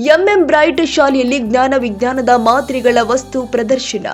MM bright ಶಾಲೆಯಲ್ಲಿ ಜ್ಞಾನ ವಿಜ್ಞಾನದ ಮಾದರಿಗಳ ವಸ್ತು ಪ್ರದರ್ಶನ.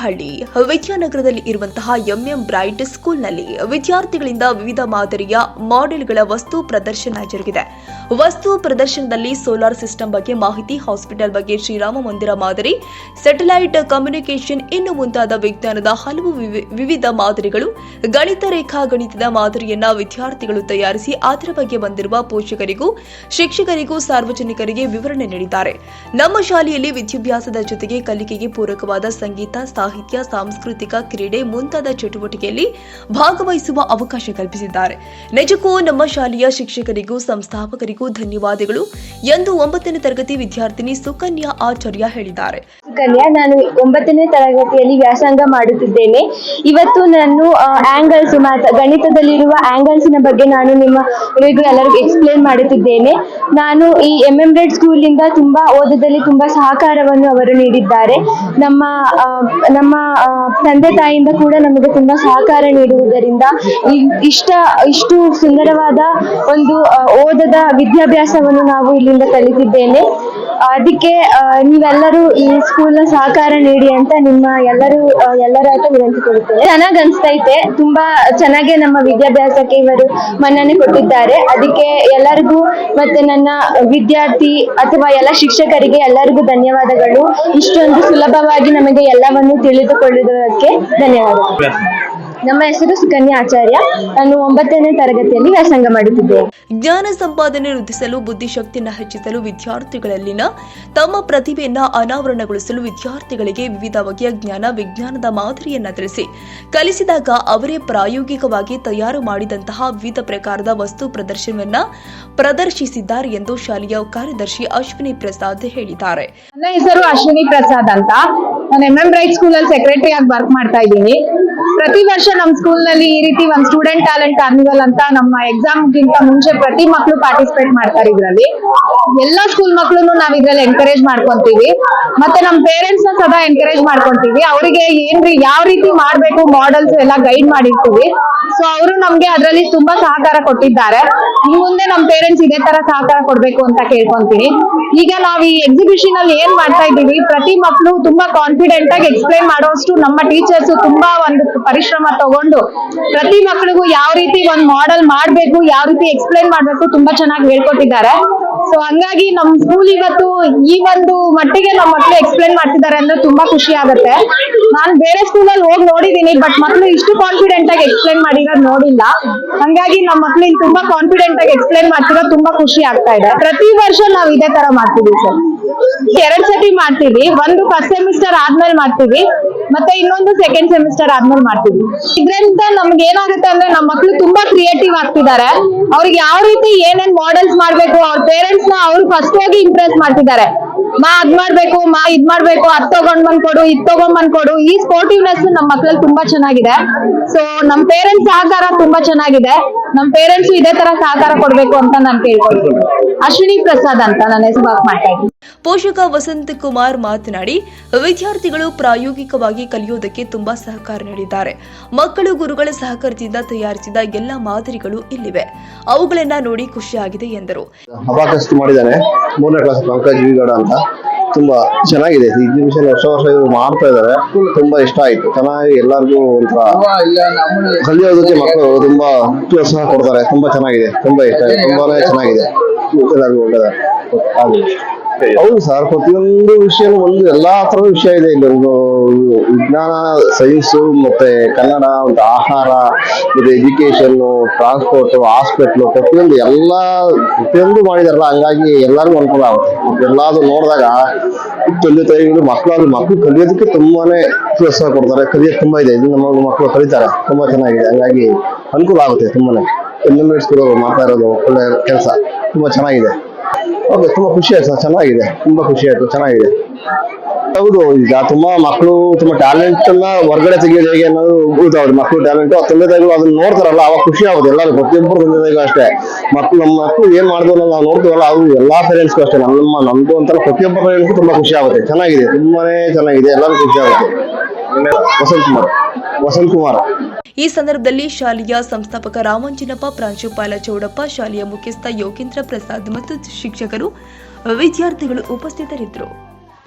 ಪೀಣ್ಯದಾಸರಹಳ್ಳಿ ವಿದ್ಯಾನಗರದಲ್ಲಿ ಇರುವಂತಹ ಎಂಎಂ ಬ್ರೈಟ್ ಸ್ಕೂಲ್ನಲ್ಲಿ ವಿದ್ಯಾರ್ಥಿಗಳಿಂದ ವಿವಿಧ ಮಾದರಿಯ ಮಾಡೆಲ್ಗಳ ವಸ್ತು ಪ್ರದರ್ಶನ ಜರುಗಿದೆ. ವಸ್ತು ಪ್ರದರ್ಶನದಲ್ಲಿ ಸೋಲಾರ್ ಸಿಸ್ಟಮ್ ಬಗ್ಗೆ ಮಾಹಿತಿ ಹಾಸ್ಪಿಟಲ್ ಬಗ್ಗೆ ಶ್ರೀರಾಮ ಮಂದಿರ ಮಾದರಿ ಸ್ಯಾಟಲೈಟ್ ಕಮ್ಯುನಿಕೇಷನ್ ಇನ್ನು ಮುಂತಾದ ವಿಜ್ಞಾನದ ಹಲವು ವಿವಿ- ವಿವಿಧ ಮಾದರಿಗಳು, ಗಣಿತ ರೇಖಾ ಗಣಿತದ ಮಾದರಿಯನ್ನ ವಿದ್ಯಾರ್ಥಿಗಳು ತಯಾರಿಸಿ ಅದರ ಬಗ್ಗೆ ಬಂದಿರುವ ಪೋಷಕರಿಗೂ, ಶಿಕ್ಷಕರಿಗೂ ಸಾರ್ವಜನಿಕರಿಗೆ ವಿವರಣೆ ನೀಡಿದ್ದಾರೆ. ನಮ್ಮ ಶಾಲೆಯಲ್ಲಿ ವಿದ್ಯಾಭ್ಯಾಸದ ಜೊತೆಗೆ ಕಲಿಕೆಗೆ ಪೂರಕವಾದ ಸಂಗೀತ, ಸಾಹಿತ್ಯ, ಸಾಂಸ್ಕೃತಿಕ ಕ್ರೀಡೆ ಮುಂತಾದ ಚಟುವಟಿಕೆಯಲ್ಲಿ ಭಾಗವಹಿಸುವ ಅವಕಾಶ ಕಲ್ಪಿಸಿದ್ದಾರೆ. ನಿಜಕ್ಕೂ ನಮ್ಮ ಶಾಲೆಯ ಶಿಕ್ಷಕರಿಗೂ ಸಂಸ್ಥಾಪಕರಿಗೂ ಧನ್ಯವಾದಗಳು. ಎಂದು ಒಂಬತ್ತನೇ ತರಗತಿ ವಿದ್ಯಾರ್ಥಿನಿ ಸುಕನ್ಯಾ ಆಚಾರ್ಯ ಹೇಳಿದ್ದಾರೆ. ಕನ್ಯಾ, ನಾನು ಒಂಬತ್ತನೇ ತರಗತಿಯಲ್ಲಿ ವ್ಯಾಸಂಗ ಮಾಡುತ್ತಿದ್ದೇನೆ. ಇವತ್ತು ನಾನು ಆಂಗಲ್ಸ್ ಗಣಿತದಲ್ಲಿರುವ ಆಂಗಲ್ಸ್ನ ಬಗ್ಗೆ ನಾನು ನಿಮ್ಮ ಎಲ್ಲರಿಗೂ ಎಕ್ಸ್ಪ್ಲೇನ್ ಮಾಡುತ್ತಿದ್ದೇನೆ. ನಾನು ಈ ಎಂ ಎಂ ರೆಡ್ ಸ್ಕೂಲ್ ಇಂದ ತುಂಬಾ ಓದದಲ್ಲಿ ತುಂಬಾ ಸಹಕಾರವನ್ನು ಅವರು ನೀಡಿದ್ದಾರೆ. ನಮ್ಮ ನಮ್ಮ ತಂದೆ ತಾಯಿಯಿಂದ ಕೂಡ ನಮಗೆ ತುಂಬಾ ಸಹಕಾರ ನೀಡುವುದರಿಂದ ಇಷ್ಟ, ಇಷ್ಟು ಸುಂದರವಾದ ಒಂದು ಓದದ ವಿದ್ಯಾಭ್ಯಾಸವನ್ನು ನಾವು ಇಲ್ಲಿಂದ ಕಲಿತಿದ್ದೇನೆ. ಅದಕ್ಕೆ ನೀವೆಲ್ಲರೂ ಈ ಸ್ಕೂಲ್ನ ಸಹಕಾರ ನೀಡಿ ಅಂತ ನಿಮ್ಮ ಎಲ್ಲರೂ ಎಲ್ಲರ ಹತ್ರ ವಿನಂತಿ ಕೊಡುತ್ತೇನೆ. ಚೆನ್ನಾಗ್ ಅನ್ಸ್ತೈತೆ, ತುಂಬಾ ಚೆನ್ನಾಗೆ ನಮ್ಮ ವಿದ್ಯಾಭ್ಯಾಸಕ್ಕೆ ಇವರು ಮನ್ನಣೆ ಕೊಟ್ಟಿದ್ದಾರೆ. ಅದಕ್ಕೆ ಎಲ್ಲರಿಗೂ ಮತ್ತೆ ನನ್ನ ವಿದ್ಯಾರ್ಥಿ ಅಥವಾ ಎಲ್ಲ ಶಿಕ್ಷಕರಿಗೆ ಎಲ್ಲರಿಗೂ ಧನ್ಯವಾದಗಳು. ಇಷ್ಟೊಂದು ಸುಲಭವಾಗಿ ನಮಗೆ ಎಲ್ಲವನ್ನು ತಿಳಿದುಕೊಳ್ಳುವುದಕ್ಕೆ ಧನ್ಯವಾದಗಳು. ನಮ್ಮ ಹೆಸರು ಸುಕನ್ಯಾ ಆಚಾರ್ಯ. ನಾನು ಒಂಬತ್ತನೇ ತರಗತಿಯಲ್ಲಿ ವ್ಯಾಸಂಗ ಮಾಡುತ್ತಿದ್ದೇನೆ. ಜ್ಞಾನ ಸಂಪಾದನೆ ವೃದ್ಧಿಸಲು ಬುದ್ಧಿಶಕ್ತಿಯನ್ನು ಹೆಚ್ಚಿಸಲು ವಿದ್ಯಾರ್ಥಿಗಳಲ್ಲಿನ ತಮ್ಮ ಪ್ರತಿಭೆಯನ್ನ ಅನಾವರಣಗೊಳಿಸಲು ವಿದ್ಯಾರ್ಥಿಗಳಿಗೆ ವಿವಿಧ ಬಗೆಯ ಜ್ಞಾನ ವಿಜ್ಞಾನದ ಮಾದರಿಯನ್ನ ತಿಳಿಸಿ. ಕಲಿಸಿದಾಗ ಅವರೇ ಪ್ರಾಯೋಗಿಕವಾಗಿ ತಯಾರು ಮಾಡಿದಂತಹ ವಿವಿಧ ಪ್ರಕಾರದ ವಸ್ತು ಪ್ರದರ್ಶನವನ್ನ ಪ್ರದರ್ಶಿಸಿದ್ದಾರೆ ಎಂದು ಶಾಲೆಯ ಕಾರ್ಯದರ್ಶಿ ಅಶ್ವಿನಿ ಪ್ರಸಾದ್ ಹೇಳಿದ್ದಾರೆ. ನನ್ನ ಹೆಸರು ಅಶ್ವಿನಿ ಪ್ರಸಾದ್ ಅಂತ. ನಾನು ಎಂ ಎಂ ರೈಟ್ ಸ್ಕೂಲ್ ಅಲ್ಲಿ ಸೆಕ್ರೆಟರಿ ಆಗಿ ವರ್ಕ್ ಮಾಡ್ತಾ ಇದ್ದೀನಿ. ಪ್ರತಿ ವರ್ಷ ನಮ್ಮ ಸ್ಕೂಲ್ನಲ್ಲಿ ಈ ರೀತಿ ಒಂದ್ ಸ್ಟೂಡೆಂಟ್ ಟ್ಯಾಲೆಂಟ್ ಕಾರ್ನಿವಲ್ ಅಂತ ನಮ್ಮ ಎಕ್ಸಾಮ್ ಗಿಂತ ಮುಂಚೆ ಪ್ರತಿ ಮಕ್ಕಳು ಪಾರ್ಟಿಸಿಪೇಟ್ ಮಾಡ್ತಾರೆ ಇದ್ರಲ್ಲಿ. ಎಲ್ಲಾ ಸ್ಕೂಲ್ ಮಕ್ಕಳು ನಾವ್ ಇದ್ರಲ್ಲಿ ಎನ್ಕರೇಜ್ ಮಾಡ್ಕೊಂತೀವಿ. ಮತ್ತೆ ನಮ್ ಪೇರೆಂಟ್ಸ್ನ ಸದಾ ಎನ್ಕರೇಜ್ ಮಾಡ್ಕೊಂತೀವಿ. ಅವರಿಗೆ ಏನ್ರಿ, ಯಾವ ರೀತಿ ಮಾಡ್ಬೇಕು ಮಾಡೆಲ್ಸ್ ಎಲ್ಲ ಗೈಡ್ ಮಾಡಿರ್ತೀವಿ. ಸೊ ಅವರು ನಮ್ಗೆ ಅದರಲ್ಲಿ ತುಂಬಾ ಸಹಕಾರ ಕೊಟ್ಟಿದ್ದಾರೆ. ಈ ಮುಂದೆ ನಮ್ ಪೇರೆಂಟ್ಸ್ ಇದೇ ತರ ಸಹಕಾರ ಕೊಡ್ಬೇಕು ಅಂತ ಕೇಳ್ಕೊಂತೀನಿ. ಈಗ ನಾವ್ ಈ ಎಕ್ಸಿಬಿಷನ್ ಅಲ್ಲಿ ಏನ್ ಮಾಡ್ತಾ ಇದ್ದೀವಿ, ಪ್ರತಿ ಮಕ್ಕಳು ತುಂಬಾ ಕಾನ್ಫಿಡೆಂಟ್ ಆಗಿ ಎಕ್ಸ್ಪ್ಲೈನ್ ಮಾಡೋಷ್ಟು ನಮ್ಮ ಟೀಚರ್ಸ್ ತುಂಬಾ ಒಂದು ಪರಿಶ್ರಮ ತಗೊಂಡು ಪ್ರತಿ ಮಕ್ಕಳಿಗೂ ಯಾವ ರೀತಿ ಒಂದ್ ಮಾಡೆಲ್ ಮಾಡ್ಬೇಕು, ಯಾವ ರೀತಿ ಎಕ್ಸ್ಪ್ಲೈನ್ ಮಾಡ್ಬೇಕು ತುಂಬಾ ಚೆನ್ನಾಗಿ ಹೇಳ್ಕೊಟ್ಟಿದ್ದಾರೆ. ಸೊ ಹಂಗಾಗಿ ನಮ್ ಸ್ಕೂಲ್ ಇವತ್ತು ಈ ಒಂದು ಮಟ್ಟಿಗೆ ನಮ್ಮ ಮಕ್ಕಳು ಎಕ್ಸ್ಪ್ಲೈನ್ ಮಾಡ್ತಿದ್ದಾರೆ ಅಂದ್ರೆ ತುಂಬಾ ಖುಷಿ ಆಗುತ್ತೆ. ನಾನ್ ಬೇರೆ ಸ್ಕೂಲ್ ಅಲ್ಲಿ ಹೋಗಿ ನೋಡಿದೀನಿ ಬಟ್ ಮಕ್ಕಳು ಇಷ್ಟು ಕಾನ್ಫಿಡೆಂಟ್ ಆಗಿ ಎಕ್ಸ್ಪ್ಲೈನ್ ಮಾಡಿರೋದು ನೋಡಿಲ್ಲ. ಹಂಗಾಗಿ ನಮ್ಮ ಮಕ್ಳು ಇಲ್ಲಿ ತುಂಬಾ ಕಾನ್ಫಿಡೆಂಟ್ ಆಗಿ ಎಕ್ಸ್ಪ್ಲೈನ್ ಮಾಡ್ತಿರೋದು ತುಂಬಾ ಖುಷಿ ಆಗ್ತಾ ಇದೆ. ಪ್ರತಿ ವರ್ಷ ನಾವು ಇದೇ ತರ ಮಾಡ್ತೀವಿ ಸರ್ ಎರಡ್ ಸತಿ ಮಾಡ್ತೀವಿ ಒಂದು ಫಸ್ಟ್ ಸೆಮಿಸ್ಟರ್ ಆದ್ಮೇಲೆ ಮಾಡ್ತೀವಿ ಮತ್ತೆ ಇನ್ನೊಂದು ಸೆಕೆಂಡ್ ಸೆಮಿಸ್ಟರ್ ಆದ್ಮೇಲೆ ಮಾಡ್ತೀವಿ. ಇದ್ರಿಂದ ನಮ್ಗೆ ಏನಾಗುತ್ತೆ ಅಂದ್ರೆ ನಮ್ಮ ಮಕ್ಳು ತುಂಬಾ ಕ್ರಿಯೇಟಿವ್ ಆಗ್ತಿದ್ದಾರೆ. ಅವ್ರಿಗೆ ಯಾವ ರೀತಿ ಏನೇನ್ ಮಾಡೆಲ್ಸ್ ಮಾಡ್ಬೇಕು, ಅವ್ರ ಪೇರೆಂಟ್ಸ್ನ ಅವ್ರು ಫಸ್ಟ್ ಹೋಗಿ ಇಂಪ್ರೆಸ್ ಮಾಡ್ತಿದ್ದಾರೆ. ಮಾ ಅದ್ ಮಾಡ್ಬೇಕು ಮಾ ಇದ್ ಮಾಡ್ಬೇಕು ಅದ್ ತಗೊಂಡ್ ಬಂದ್ ಕೊಡು ಇದ್ ತಗೊಂಡ್ ಬಂದ್ ಕೊಡು. ಈ ಸ್ಪೋರ್ಟಿವ್ನೆಸ್ ನಮ್ ಮಕ್ಳಲ್ಲಿ ತುಂಬಾ ಚೆನ್ನಾಗಿದೆ. ಸೊ ನಮ್ ಪೇರೆಂಟ್ಸ್ ಸಹಕಾರ ತುಂಬಾ ಚೆನ್ನಾಗಿದೆ. ನಮ್ ಪೇರೆಂಟ್ಸ್ ಇದೇ ತರ ಸಹಕಾರ ಕೊಡ್ಬೇಕು ಅಂತ ನಾನು ಕೇಳ್ಕೊಳ್ತೀನಿ. ಅಶ್ವಿನಿ ಪ್ರಸಾದ್ ಅಂತ ನನ್ನ ಹೆಸರು ಮಾಡ್ತಾ ಇದ್ದೀನಿ. ಪೋಷಕ ವಸಂತ ಕುಮಾರ್ ಮಾತನಾಡಿ ವಿದ್ಯಾರ್ಥಿಗಳು ಪ್ರಾಯೋಗಿಕವಾಗಿ ಕಲಿಯೋದಕ್ಕೆ ತುಂಬಾ ಸಹಕಾರ ನೀಡಿದ್ದಾರೆ. ಮಕ್ಕಳು ಗುರುಗಳ ಸಹಕಾರದಿಂದ ತಯಾರಿಸಿದ ಎಲ್ಲ ಮಾದರಿಗಳು ಇಲ್ಲಿವೆ. ಅವುಗಳನ್ನ ನೋಡಿ ಖುಷಿಯಾಗಿದೆ ಎಂದರು. ಅಬಾಕಸ್ ಮಾಡಿದ್ದಾನೆ ಮೂರನೇ ಕ್ಲಾಸ್ ಪಂಕಜ್ ವಿಗೌಡ ಅಂತ ತುಂಬಾ ಚೆನ್ನಾಗಿದೆ. ಎಕ್ಸಿಬಿಷನ್ ವರ್ಷ ವರ್ಷ ಇವ್ರು ಮಾಡ್ತಾ ಇದಾರೆ ತುಂಬಾ ಇಷ್ಟ ಆಯ್ತು. ಚೆನ್ನಾಗಿ ಎಲ್ಲರಿಗೂ ಒಂಥರ ಕಲಿಯೋದಕ್ಕೆ ಮಕ್ಕಳು ತುಂಬಾ ಪ್ರೋತ್ಸಾಹ ಕೊಡ್ತಾರೆ. ತುಂಬಾ ಚೆನ್ನಾಗಿದೆ. ತುಂಬಾ ಇಷ್ಟ ತುಂಬಾನೇ ಚೆನ್ನಾಗಿದೆ. ಎಲ್ಲರಿಗೂ ಹೌದು ಸರ್, ಪ್ರತಿಯೊಂದು ವಿಷಯ ಒಂದು ಎಲ್ಲಾ ತರ ವಿಷಯ ಇದೆ. ಇಲ್ಲಿ ವಿಜ್ಞಾನ ಸೈನ್ಸ್ ಮತ್ತೆ ಕನ್ನಡ, ಒಂದು ಆಹಾರ, ಮತ್ತೆ ಎಜುಕೇಶನ್ ಟ್ರಾನ್ಸ್ಪೋರ್ಟ್ ಹಾಸ್ಪಿಟ್ಲ್ ಪ್ರತಿಯೊಂದು ಎಲ್ಲಾ ಪ್ರತಿಯೊಂದು ಮಾಡಿದಾರಲ್ಲ, ಹಂಗಾಗಿ ಎಲ್ಲರಿಗೂ ಅನುಕೂಲ ಆಗುತ್ತೆ. ಮತ್ತೆ ಎಲ್ಲಾದ್ರು ನೋಡಿದಾಗ ತಂದೆ ತಾಯಿಗಳು ಮಕ್ಕಳು ಮಕ್ಕಳು ಕಲಿಯೋದಕ್ಕೆ ತುಂಬಾನೇ ಪ್ರೋತ್ಸಾಹ ಕೊಡ್ತಾರೆ. ಕಲಿಯೋದು ತುಂಬಾ ಇದೆ. ಇದು ನಮ್ಮ ಮಕ್ಕಳು ಕಲಿತಾರೆ. ತುಂಬಾ ಚೆನ್ನಾಗಿದೆ. ಹಂಗಾಗಿ ಅನುಕೂಲ ಆಗುತ್ತೆ ತುಂಬಾನೇ. ಸ್ಕೂಲ್ ಮಾಡ್ತಾ ಇರೋದು ಒಳ್ಳೆ ಕೆಲಸ. ತುಂಬಾ ಚೆನ್ನಾಗಿದೆ. ಓಕೆ ತುಂಬಾ ಖುಷಿ ಆಯ್ತು ಸರ್ ಚೆನ್ನಾಗಿದೆ ತುಂಬಾ ಖುಷಿ ಆಯ್ತು ಚೆನ್ನಾಗಿದೆ. ಹೌದು ಈಗ ತುಂಬಾ ಮಕ್ಕಳು ತುಂಬಾ ಟ್ಯಾಲೆಂಟ್ ಅನ್ನ ಹೊರಗಡೆ ತೆಗೆಯೋದು ಹೇಗೆ ಅನ್ನೋದು ಗೊತ್ತಾಗುತ್ತೆ ಮಕ್ಕಳು ಟ್ಯಾಲೆಂಟ್ ತಂದೆ ತಾಯಿಗಳು ಅದನ್ನ ನೋಡ್ತಾರಲ್ಲ ಅವಾಗ ಖುಷಿ ಆಗುತ್ತೆ ಎಲ್ಲರೂ ಪ್ರತಿಯೊಬ್ಬರು ತಂದೆ ತಾಯಿಗೂ ಅಷ್ಟೇ. ಮಕ್ಕಳು ನಮ್ಮ ಮಕ್ಕಳು ಏನ್ ಮಾಡಿದ್ರು ನಾವು ನೋಡ್ತೀವಲ್ಲ ಅದು ಎಲ್ಲಾ ಪೇರೆಂಟ್ಸ್ಗೂ ಅಷ್ಟೇ. ನಮ್ಮ ನಮ್ದು ಅಂತ ಪ್ರತಿಯೊಬ್ಬ ಪೇರೆಂಟ್ಸ್ಗೂ ತುಂಬಾ ಖುಷಿ ಆಗುತ್ತೆ. ಚೆನ್ನಾಗಿದೆ ತುಂಬಾನೇ ಚೆನ್ನಾಗಿದೆ ಎಲ್ಲರೂ ಖುಷಿ ಆಗುತ್ತೆ. ವಸಂತ್ ಕುಮಾರ್ ವಸಂತ್ ಕುಮಾರ್. ಈ ಸಂದರ್ಭದಲ್ಲಿ ಶಾಲೆಯ ಸಂಸ್ಥಾಪಕ ರಾಮಂಜಿನಪ್ಪ, ಪ್ರಾಂಶುಪಾಲ ಚೌಡಪ್ಪ, ಶಾಲೆಯ ಮುಖ್ಯಸ್ಥ ಯೋಗೇಂದ್ರ ಪ್ರಸಾದ್ ಮತ್ತು ಶಿಕ್ಷಕರು, ವಿದ್ಯಾರ್ಥಿಗಳು ಉಪಸ್ಥಿತರಿದ್ದರು.